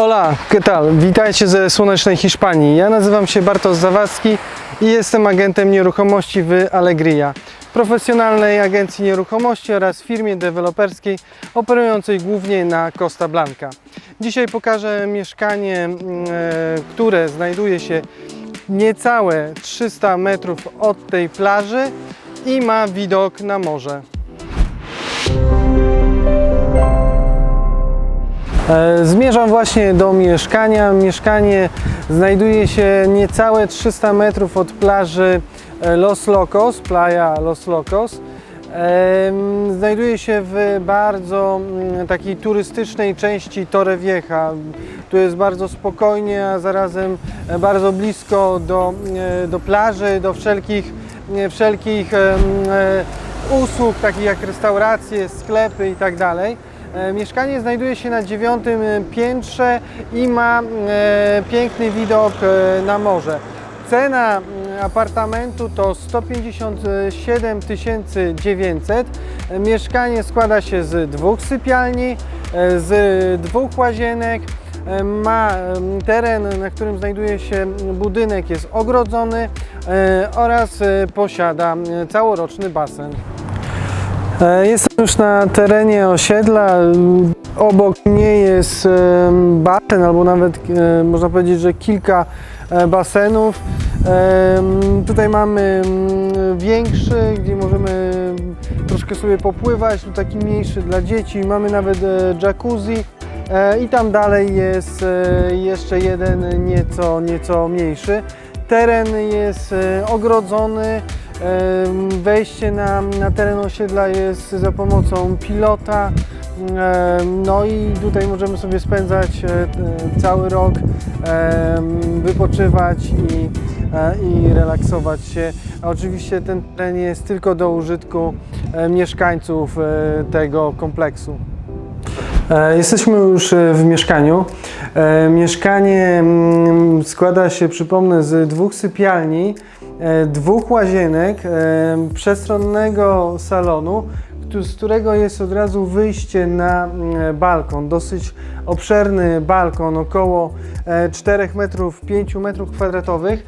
Hola, ¿qué tal? Witajcie ze słonecznej Hiszpanii. Ja nazywam się Bartosz Zawadzki i jestem agentem nieruchomości w Alegria, profesjonalnej agencji nieruchomości oraz firmie deweloperskiej operującej głównie na Costa Blanca. Dzisiaj pokażę mieszkanie, mm, e, które znajduje się niecałe 300 metrów od tej plaży i ma widok na morze. Zmierzam właśnie do mieszkania. Mieszkanie znajduje się niecałe 300 metrów od plaży e, Los Locos, playa Los Locos. Em, Znajduje się w bardzo takiej turystycznej części Torrevieja. Tu jest bardzo spokojnie, a zarazem e, bardzo blisko do, e, do plaży, do wszelkich, e, wszelkich e, usług, takich jak restauracje, sklepy i tak. E, Mieszkanie znajduje się na dziewiątym e, piętrze i ma e, piękny widok e, na morze. Cena apartamentu to 157 900. E, Mieszkanie składa się z dwóch sypialni, e, z dwóch łazienek. E, Ma teren, na którym znajduje się budynek, jest ogrodzony e, oraz e, posiada e, całoroczny basen. E, Jestem już na terenie osiedla. Obok mnie jest em, basen, albo nawet e, można powiedzieć, że kilka e, basenów. Tutaj mamy mm, większy, gdzie możemy troszkę sobie popływać, tu taki mniejszy dla dzieci. Mamy nawet e, jacuzzi. E, I tam dalej jest e, jeszcze jeden nieco, nieco mniejszy. Teren jest e, ogrodzony. Wejście na, na teren osiedla jest za pomocą pilota. No i tutaj możemy sobie spędzać e, cały rok, wypoczywać i, e, i relaksować się. A oczywiście ten teren jest tylko do użytku e, mieszkańców tego kompleksu. Jesteśmy już w mieszkaniu. E, Mieszkanie mm, składa się, przypomnę, z dwóch sypialni, e, dwóch łazienek, e, przestronnego salonu, z którego jest od razu wyjście na mm, balkon. Dosyć obszerny balkon, około e, 4 metrów, 5 metrów kwadratowych.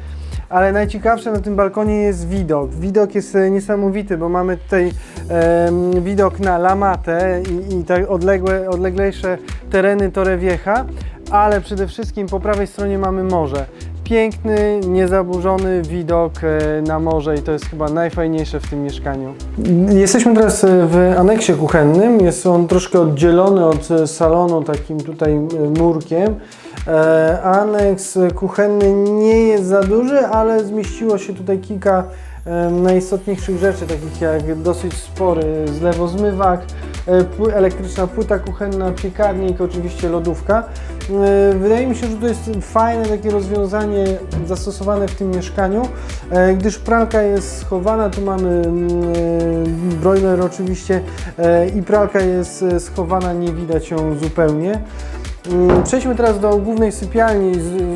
Ale najciekawsze na tym balkonie jest widok. Widok jest e, niesamowity, bo mamy tutaj em, widok na Lamatę i, i tak odległe, odleglejsze tereny Torrevieja, ale przede wszystkim po prawej stronie mamy morze. Piękny, niezaburzony widok e, na morze i to jest chyba najfajniejsze w tym mieszkaniu. Jesteśmy teraz e, w aneksie kuchennym. Jest on troszkę oddzielony od e, salonu takim tutaj murkiem. Aneks kuchenny nie jest za duży, ale zmieściło się tutaj kilka najistotniejszych rzeczy, takich jak dosyć spory zlewozmywak, e, elektryczna płyta kuchenna, piekarnik, oczywiście lodówka. E, Wydaje mi się, że to jest fajne takie rozwiązanie zastosowane w tym mieszkaniu, e, gdyż pralka jest schowana, tu mamy mm, broiler oczywiście i pralka jest schowana, nie widać ją zupełnie. Mm, Przejdźmy teraz do głównej sypialni.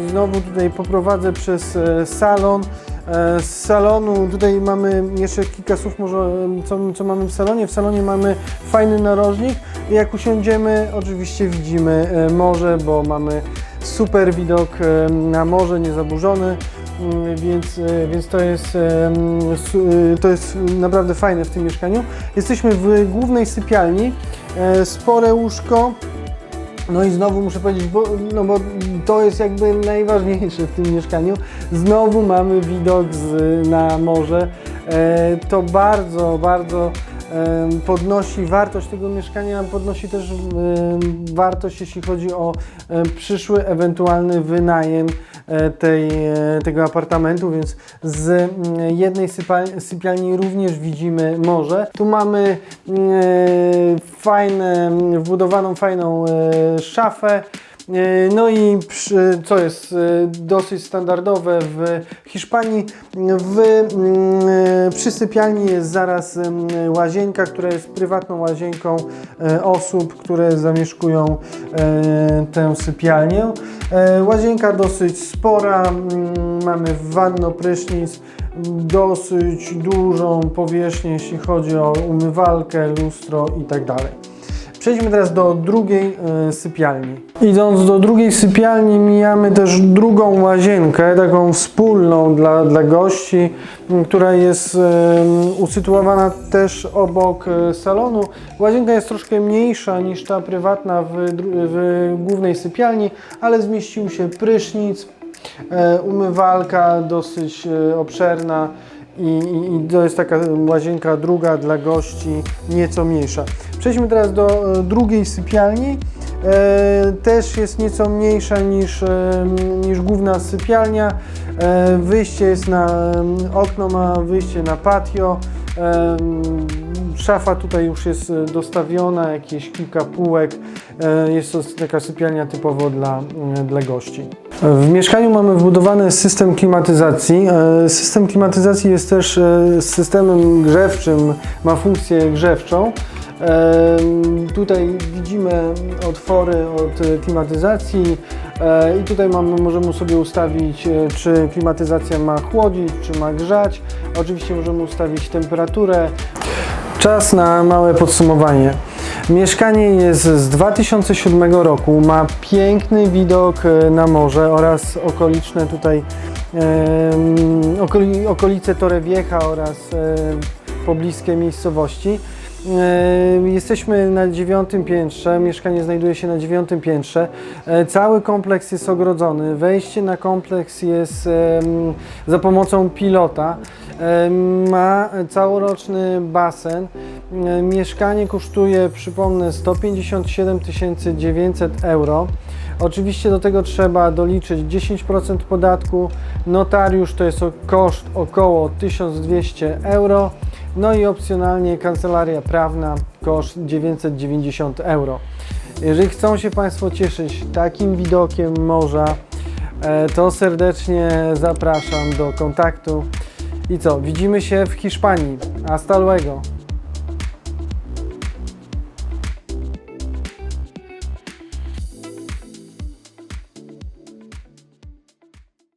Znowu tutaj poprowadzę przez salon. E, Z salonu tutaj mamy jeszcze kilka słów może co, co mamy w salonie. W salonie mamy fajny narożnik i jak usiądziemy oczywiście widzimy e, morze, bo mamy super widok e, na morze, niezaburzony. Mm, Więc, więc to, jest, to jest naprawdę fajne w tym mieszkaniu. Jesteśmy w głównej sypialni. Spore łóżko, no i znowu muszę powiedzieć, bo, no bo to jest jakby najważniejsze w tym mieszkaniu. Znowu mamy widok z, na morze. E, to bardzo, bardzo podnosi wartość tego mieszkania, podnosi też wartość, jeśli chodzi o przyszły ewentualny wynajem e, tej, e, tego apartamentu, więc z jednej sypialni również widzimy morze. Tu mamy e, fajne, wbudowaną fajną szafę. E, No i przy, co jest e, dosyć standardowe w Hiszpanii, w, mm, e, przy sypialni jest zaraz łazienka, która jest prywatną łazienką osób, które zamieszkują tę sypialnię. Łazienka dosyć spora, mm, mamy wanno, prysznic, dosyć dużą powierzchnię, jeśli chodzi o umywalkę, lustro i tak. Przejdźmy teraz do drugiej e, sypialni. Idąc do drugiej sypialni, mijamy też drugą łazienkę, taką wspólną dla, dla gości, która jest em, usytuowana też obok e, salonu. Łazienka jest troszkę mniejsza niż ta prywatna w, w głównej sypialni, ale zmieścił się prysznic, e, umywalka dosyć e, obszerna. I, i, to jest taka łazienka druga dla gości, nieco mniejsza. Przejdźmy teraz do e, drugiej sypialni. E, też jest nieco mniejsza niż, e, niż główna sypialnia. E, wyjście jest na, okno ma wyjście na patio. E, szafa tutaj już jest e, dostawiona, jakieś kilka półek. E, jest to taka sypialnia typowo dla, e, dla gości. W mieszkaniu mamy wbudowany system klimatyzacji. E, System klimatyzacji jest też e, systemem grzewczym, ma funkcję grzewczą. E, Tutaj widzimy otwory od klimatyzacji i tutaj mamy, możemy sobie ustawić, czy klimatyzacja ma chłodzić, czy ma grzać. Oczywiście możemy ustawić temperaturę. Czas na małe podsumowanie. Mieszkanie jest z 2007 roku, ma piękny widok e, na morze oraz okoliczne tutaj okolice Torrevieja oraz e, pobliskie miejscowości. E, Jesteśmy na dziewiątym piętrze, mieszkanie znajduje się na dziewiątym piętrze. Cały kompleks jest ogrodzony. Wejście na kompleks jest za pomocą pilota. Ma całoroczny basen. E, Mieszkanie kosztuje, przypomnę, 157 900 euro. Oczywiście do tego trzeba doliczyć 10% podatku. Notariusz to jest koszt około 1200 euro. No i opcjonalnie kancelaria prawna koszt 990 euro. Jeżeli chcą się Państwo cieszyć takim widokiem morza, e, to serdecznie zapraszam do kontaktu. I co, widzimy się w Hiszpanii. Hasta luego!